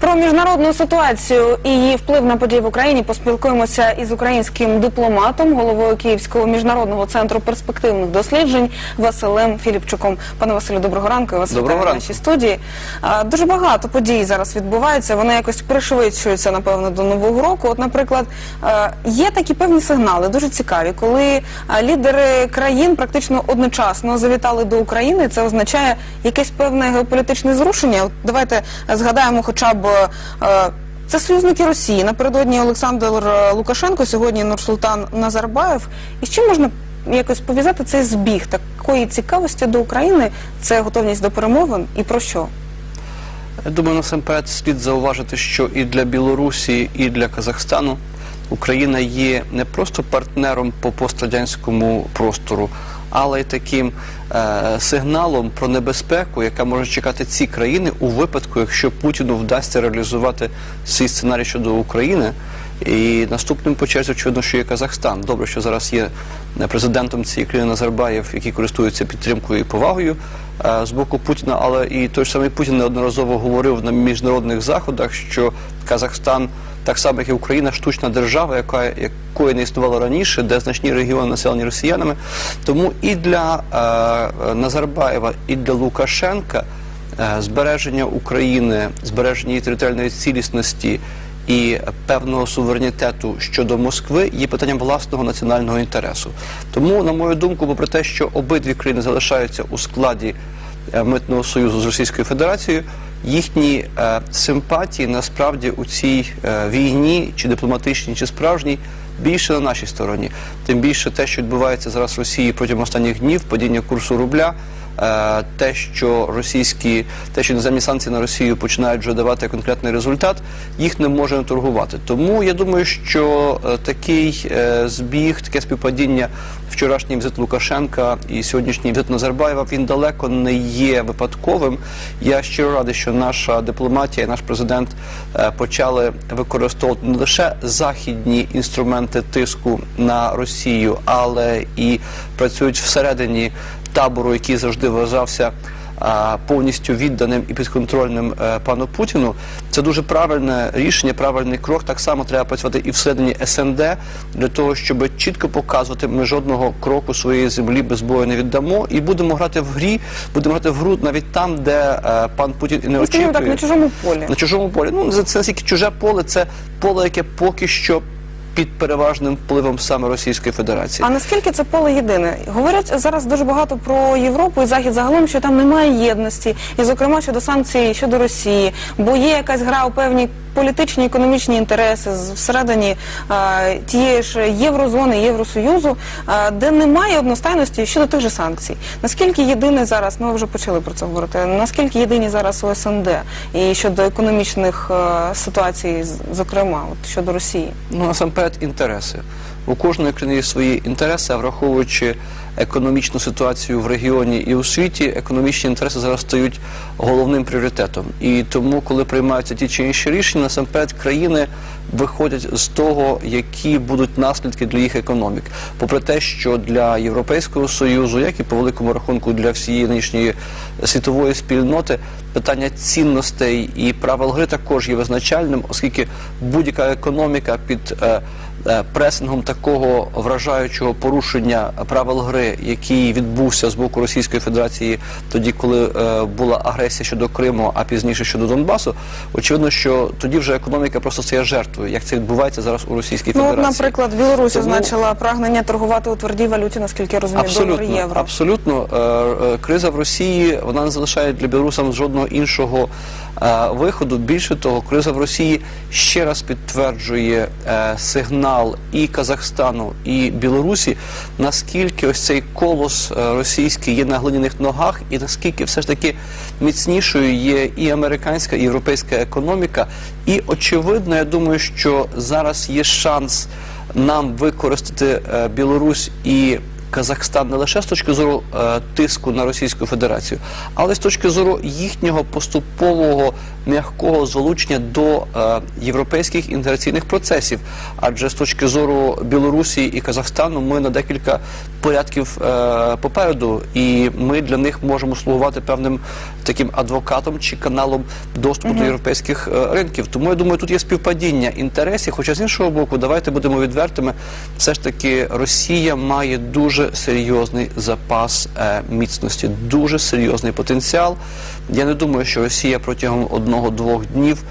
Про міжнародну ситуацію і її вплив на події в Україні поспілкуємося із українським дипломатом, головою Київського міжнародного центру перспективних досліджень Василем Філіпчуком. Пане Василю, доброго ранку. Я вас Доброго вітаю в ранку. нашій студії. А, Дуже багато подій зараз відбувається. Вони якось пришвидшуються, напевно, до нового року. От, наприклад, є такі певні сигнали, дуже цікаві, коли лідери країн практично одночасно завітали до України. Це означає якесь певне геополітичне зрушення. От давайте згадаємо, хоча б. Е, Це союзники Росії. Напередодні Олександр е, Лукашенко, сьогодні Нурсултан Назарбаєв. І з чим можна якось пов'язати цей збіг такої цікавості до України? Це готовність до перемовин і про що? Я думаю, насамперед слід зауважити, що і для Білорусі, і для Казахстану Україна є не просто партнером по пострадянському простору, але й таким е, сигналом про небезпеку, яка може чекати ці країни у випадку, якщо Путіну вдасться реалізувати свій сценарій щодо України. І наступним по черзі, очевидно, що є Казахстан. Добре, що зараз є е, президентом цієї країни Назарбаєв, який користується підтримкою і повагою е, з боку Путіна, але і той ж самий Путін неодноразово говорив на міжнародних заходах, що Казахстан, так само як і Україна, штучна держава, яка якої не існувало раніше, де значні регіони населені росіянами. Тому і для е, Назарбаєва, і для Лукашенка е, збереження України, збереження її територіальної цілісності і певного суверенітету щодо Москви є питанням власного національного інтересу. Тому, на мою думку, попри те, що обидві країни залишаються у складі е, митного союзу з Російською Федерацією, їхні е, симпатії насправді у цій е, війні, чи дипломатичній, чи справжній, більше на нашій стороні. Тим більше те, що відбувається зараз в Росії протягом останніх днів, падіння курсу рубля. Е, те, що російські, те, що іноземні санкції на Росію починають вже давати конкретний результат, їх не може не торгувати. Тому я думаю, що е, такий е, збіг, таке співпадіння вчорашній візит Лукашенка і сьогоднішній візит Назарбаєва він далеко не є випадковим. Я щиро радий, що наша дипломатія і наш президент почали використовувати не лише західні інструменти тиску на Росію, але і працюють всередині табору, який завжди вважався а, повністю відданим і підконтрольним е, пану Путіну. Це дуже правильне рішення, правильний крок. Так само треба працювати і всередині СНД для того, щоб чітко показувати, ми жодного кроку своєї землі без бою не віддамо, і будемо грати в грі, будемо грати в гру навіть там, де е, пан Путін і не Ну, очікує. так, на чужому полі. На чужому полі. Ну, це, це наскільки чуже поле, це поле, яке поки що під переважним впливом саме Російської Федерації. А наскільки це поле єдине? Говорять зараз дуже багато про Європу і Захід загалом, що там немає єдності, і зокрема щодо санкцій щодо Росії, бо є якась гра у певні політичні економічні інтереси всередині е, тієї ж єврозони, євросоюзу, е, де немає одностайності щодо тих же санкцій. Наскільки єдине зараз? Ну ви вже почали про це говорити. Наскільки єдині зараз у СНД і щодо економічних е, ситуацій, зокрема, от щодо Росії? Ну, насамперед, інтереси. У кожної країни свої інтереси, враховуючи економічну ситуацію в регіоні і у світі, економічні інтереси зараз стають головним пріоритетом. І тому, коли приймаються ті чи інші рішення, насамперед країни виходять з того, які будуть наслідки для їх економік. Попри те, що для Європейського союзу, як і по великому рахунку для всієї нинішньої світової спільноти, питання цінностей і правил гри також є визначальним, оскільки будь-яка економіка під е, пресингом такого вражаючого порушення правил гри, який відбувся з боку Російської Федерації тоді, коли е, була агресія щодо Криму, а пізніше щодо Донбасу, очевидно, що тоді вже економіка просто стає жертвою, як це відбувається зараз у Російській Ну, от, Федерації. наприклад, Білорусь Тому- означила прагнення торгувати у твердій валюті, наскільки я розумію, долар євро. абсолютно. Е, е, Криза в Росії вона не залишає для білорусам жодного іншого е, виходу. Більше того, криза в Росії ще раз підтверджує е, сигнал і Казахстану, і Білорусі, наскільки ось цей колос е, російський є на глиняних ногах, і наскільки все ж таки міцнішою є і американська, і європейська економіка. І очевидно, я думаю, що зараз є шанс нам використати е, Білорусь і Казахстан не лише з точки зору е, тиску на Російську Федерацію, але з точки зору їхнього поступового м'якого залучення до е, європейських інтеграційних процесів. Адже з точки зору Білорусі і Казахстану ми на декілька порядків е, попереду, і ми для них можемо слугувати певним таким адвокатом чи каналом доступу до європейських е, ринків. Тому я думаю, тут є співпадіння інтересів. Хоча з іншого боку, давайте будемо відвертими. Все ж таки, Росія має дуже серйозний запас е, міцності, дуже серйозний потенціал. Я не думаю, що Росія протягом одного-двох днів,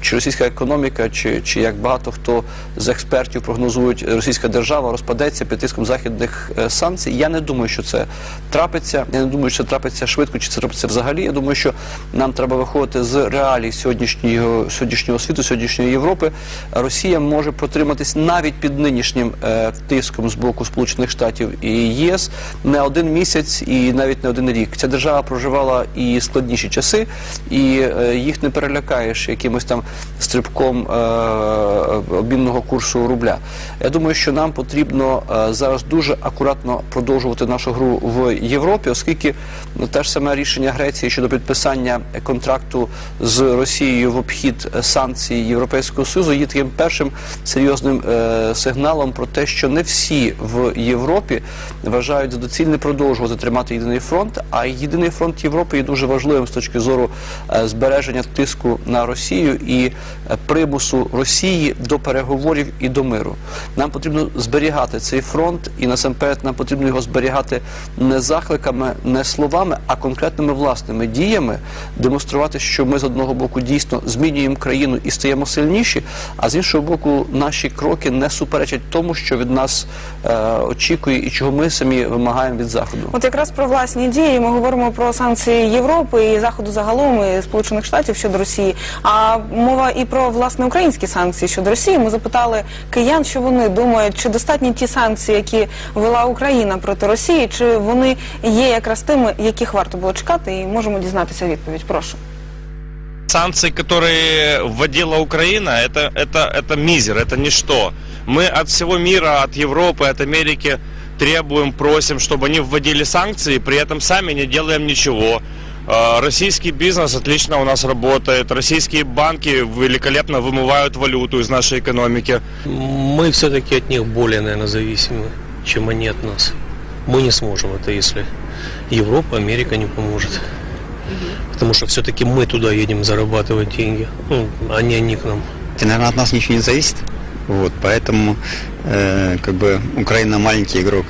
чи російська економіка, чи, чи як багато хто з експертів прогнозують, російська держава розпадеться під тиском західних е, санкцій. Я не думаю, що це трапиться. Я не думаю, що це трапиться швидко, чи це трапиться взагалі. Я думаю, що нам треба виходити з реалій сьогоднішнього сьогоднішнього світу, сьогоднішньої Європи. Росія може протриматись навіть під нинішнім е, тиском з боку Сполучених Штатів і єС не один місяць і навіть не один рік. Ця держава проживала і складніші часи, і е, їх не перелякаєш якимось там стрибком е, обмінного курсу рубля. Я думаю, що нам потрібно е, зараз дуже акуратно продовжувати нашу гру в Європі, оскільки те ж саме рішення Греції щодо підписання контракту з Росією в обхід санкцій Європейського Союзу є таким першим серйозним е, сигналом про те, що не всі в Європі вважають за доцільне продовжувати тримати єдиний фронт. А єдиний фронт Європи є дуже важливим з точки зору збереження тиску на Росію і е, примусу Росії до переговорів і до миру. Нам потрібно зберігати цей фронт, і насамперед нам потрібно його зберігати не закликами, не словами, а конкретними власними діями, демонструвати, що ми з одного боку дійсно змінюємо країну і стаємо сильніші, а з іншого боку, наші кроки не суперечать тому, що від нас е, очікує і чого ми самі вимагаємо від заходу. От якраз про власні дії ми говоримо про санкції Європи і Заходу загалом і Сполучених Штатів щодо Росії. А мова і про власне українські санкції щодо Росії. Ми запитали киян, що вони думають, чи достатні ті санкції, які вела Україна проти Росії, чи вони є якраз тими, яких варто було чекати, і можемо дізнатися відповідь. Прошу. санкции, которые вводила Украина, это, это, это мизер, это ничто. Мы от всего мира, от Европы, от Америки требуем, просим, чтобы они вводили санкции, при этом сами не делаем ничего. Э, Российский бизнес отлично у нас работает, российские банки великолепно вымывают валюту из нашей экономики. Мы все-таки от них более, наверное, зависимы, чем они от нас. Мы не сможем это, если Европа, Америка не поможет. Потому что все-таки мы туда едем зарабатывать деньги, ну, а не они к нам. И, наверное, от нас ничего не зависит. Вот, поэтому э, как бы Украина маленький игрок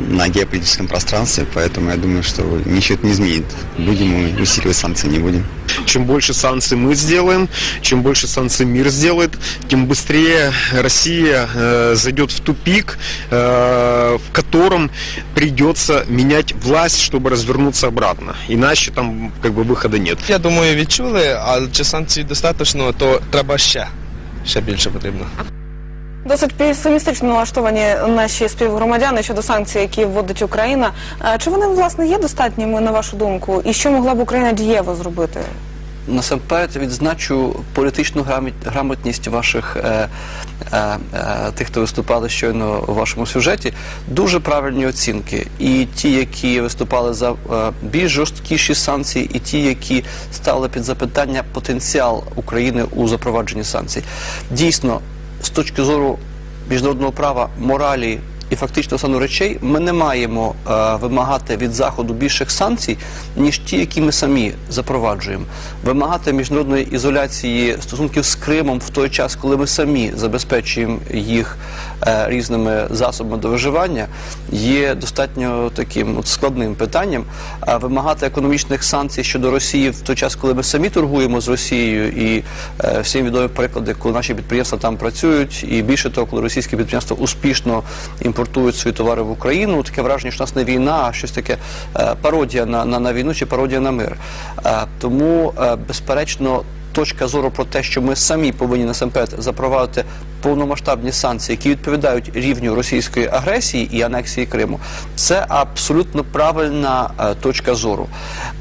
на геополитическом пространстве, поэтому я думаю, что ничего это не изменит. Будем мы усиливать санкции, не будем. Чем больше санкций мы сделаем, чем больше санкций мир сделает, тем быстрее Россия э, зайдет в тупик, э, в котором придется менять власть, чтобы развернуться обратно. Иначе там как бы выхода нет. Я думаю, відчули, а чи санкцій достатньо, то треба ще. Ще більше потрібно. Досить песимістично налаштовані наші співгромадяни щодо санкцій, які вводить Україна. Чи вони власне є достатніми на вашу думку? І що могла б Україна дієво зробити? Насамперед відзначу політичну грамотність ваших е, е, е, тих, хто виступали щойно у вашому сюжеті. Дуже правильні оцінки. І ті, які виступали за більш жорсткіші санкції, і ті, які ставили під запитання потенціал України у запровадженні санкцій. Дійсно, з точки зору міжнародного права, моралі і фактично стану речей, ми не маємо е, вимагати від заходу більших санкцій, ніж ті, які ми самі запроваджуємо. Вимагати міжнародної ізоляції стосунків з Кримом в той час, коли ми самі забезпечуємо їх різними засобами до виживання, є достатньо таким от складним питанням. А вимагати економічних санкцій щодо Росії в той час, коли ми самі торгуємо з Росією, і е, всім відомі приклади, коли наші підприємства там працюють, і більше того, коли російські підприємства успішно імпортують свої товари в Україну, таке враження, що у нас не війна, а щось таке е, пародія на, на, на війну чи пародія на мир. Е, тому, е, безперечно, точка зору про те, що ми самі повинні насамперед запровадити повномасштабні санкції, які відповідають рівню російської агресії і анексії Криму, це абсолютно правильна е, точка зору.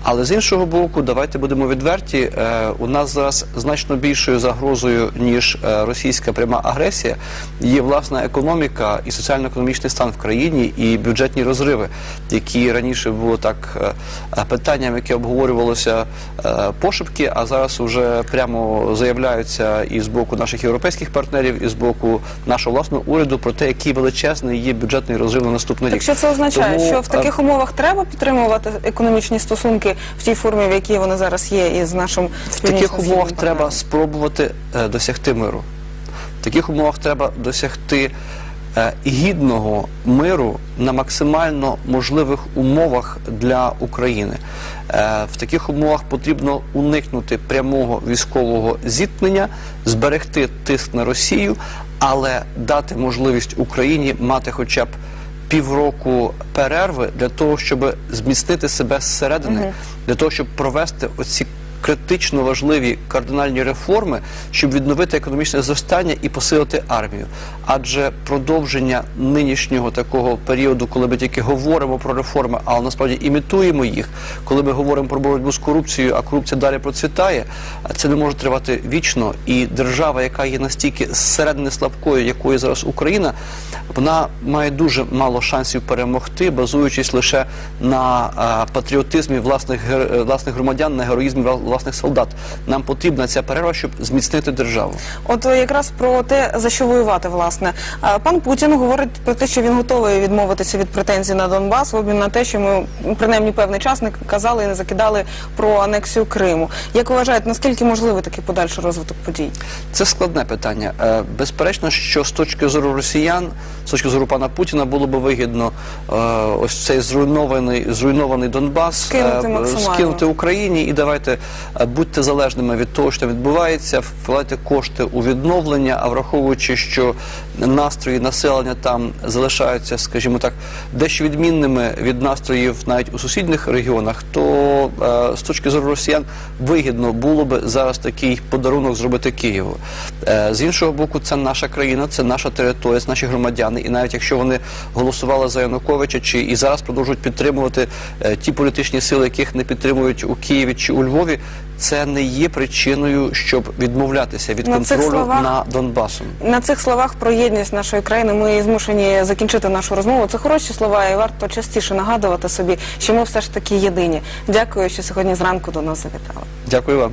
Але з іншого боку, давайте будемо відверті. е, у нас зараз значно більшою загрозою ніж е, російська пряма агресія є власна економіка і соціально-економічний стан в країні, і бюджетні розриви, які раніше було так питанням, яке обговорювалося пошепки, а зараз вже прямо заявляються і з боку наших європейських партнерів, і з боку нашого власного уряду про те, який величезний є бюджетний розрив на наступний Так рік. що це означає, Тому, що в е, таких умовах треба підтримувати економічні стосунки в тій формі, в якій вони зараз є, із нашим В таких умовах треба спробувати е, досягти миру. В таких умовах треба досягти гідного миру на максимально можливих умовах для України. Е, в таких умовах потрібно уникнути прямого військового зіткнення, зберегти тиск на Росію, але дати можливість Україні мати хоча б півроку перерви для того, щоб зміцнити себе зсередини, для того, щоб провести оці критично важливі кардинальні реформи, щоб відновити економічне зростання і посилити армію. Адже продовження нинішнього такого періоду, коли ми тільки говоримо про реформи, але насправді імітуємо їх, коли ми говоримо про боротьбу з корупцією, а корупція далі процвітає, це не може тривати вічно. І держава, яка є настільки зсередини слабкою, якою зараз Україна, вона має дуже мало шансів перемогти, базуючись лише на патріотизмі власних власних громадян, на героїзмі власних солдат. Нам потрібна ця перерва, щоб зміцнити державу. От е, якраз про те, за що воювати, власне. Е, Пан Путін говорить про те, що він готовий відмовитися від претензій на Донбас в обмін на те, що ми принаймні певний час не казали і не закидали про анексію Криму. Як ви вважаєте, наскільки можливий такий подальший розвиток подій? Це складне питання. Е, Безперечно, що з точки зору росіян, з точки зору пана Путіна, було би вигідно ось цей зруйнований зруйнований Донбас Скинути скинути Україні і давайте будьте залежними від того, що відбувається, вкладайте кошти у відновлення, а враховуючи, що настрої населення там залишаються, скажімо так, дещо відмінними від настроїв навіть у сусідніх регіонах, то е, з точки зору росіян вигідно було би зараз такий подарунок зробити Києву. Е, з іншого боку, це наша країна, це наша територія, це наші громадяни. І навіть якщо вони голосували за Януковича, чи і зараз продовжують підтримувати е, ті політичні сили, яких не підтримують у Києві чи у Львові, це не є причиною, щоб відмовлятися від На контролю словах- над Донбасом. На цих словах про єдність нашої країни ми змушені закінчити нашу розмову. Це хороші слова, і варто частіше нагадувати собі, що ми все ж таки єдині. Дякую, що сьогодні зранку до нас завітали. Дякую вам.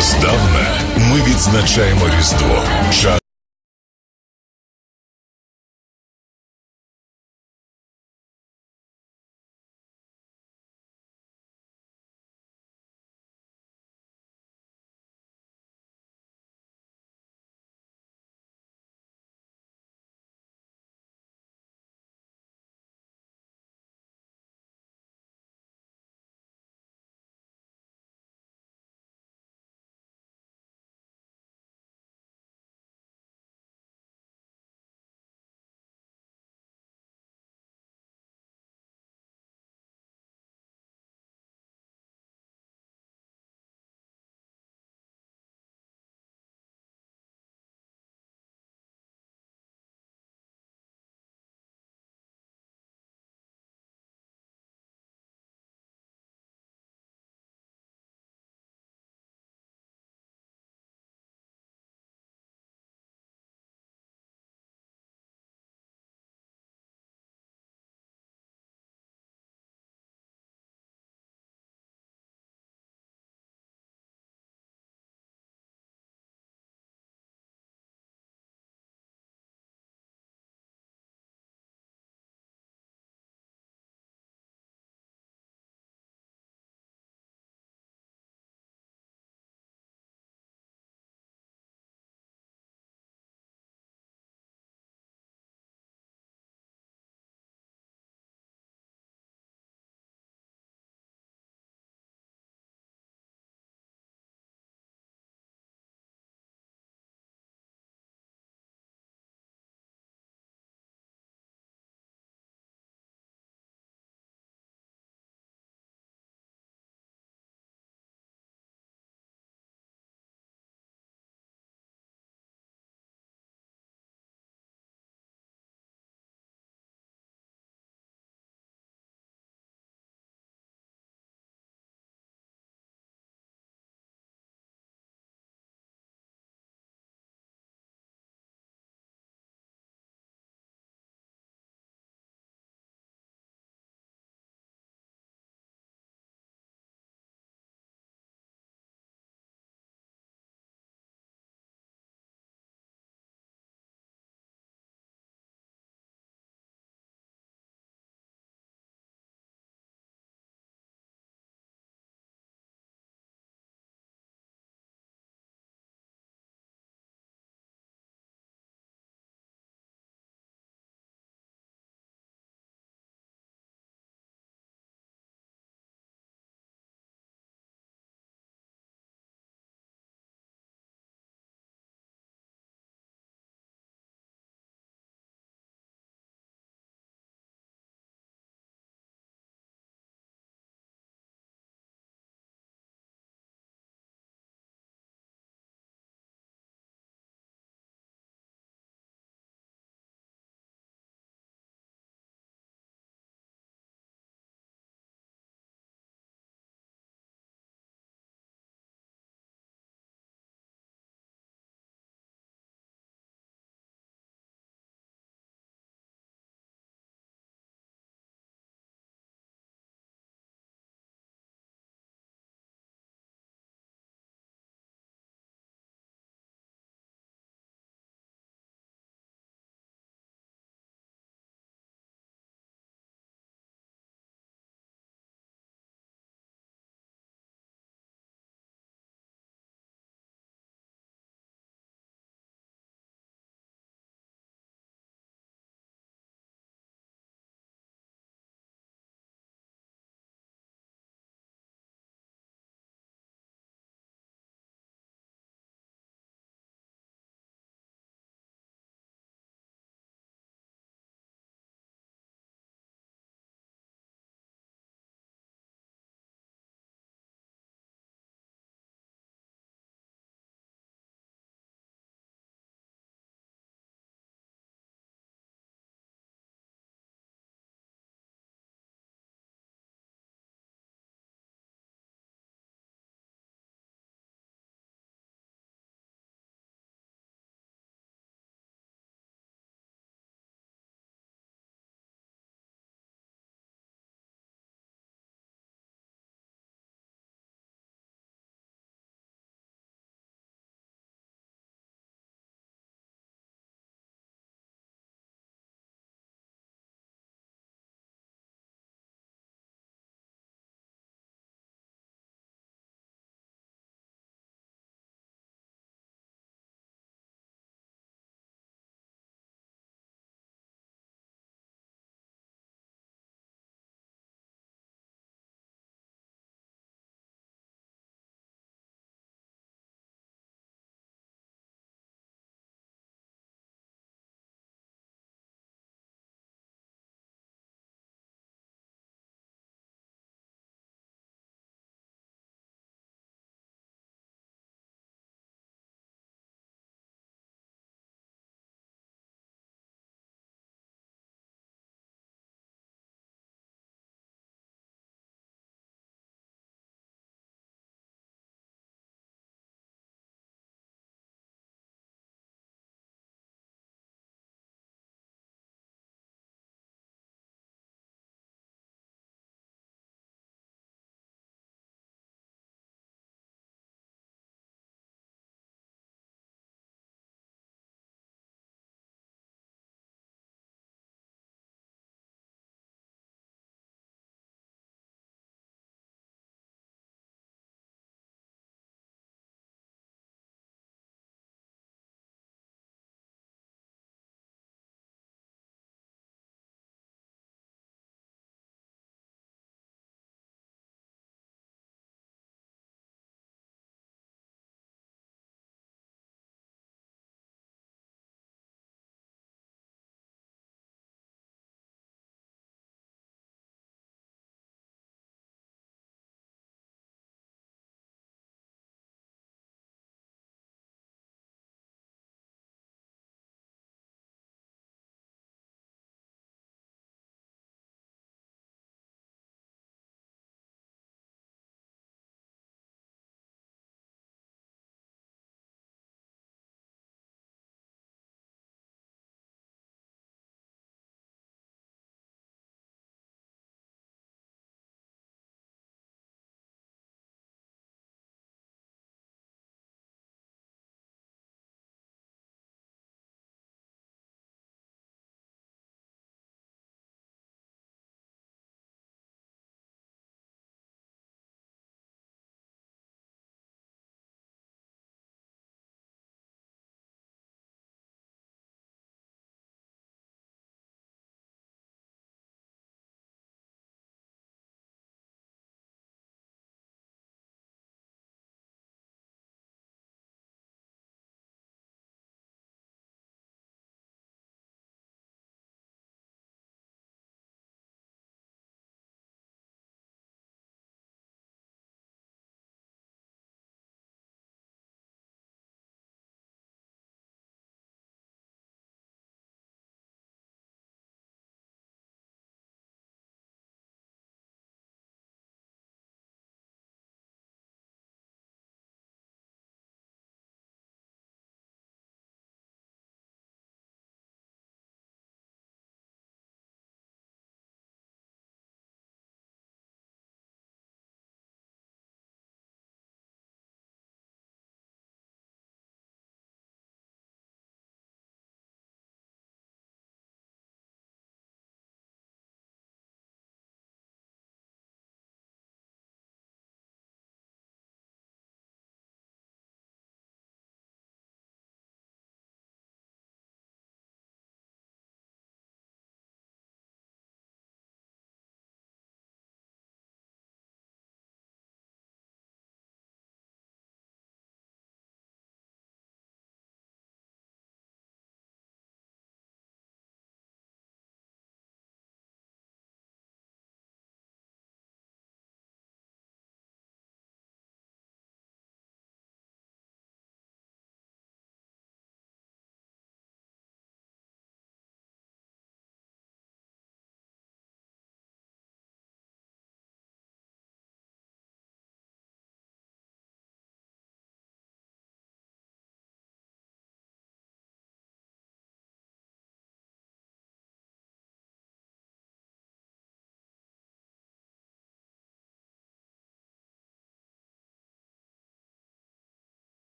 Здавна ми відзначаємо Різдво.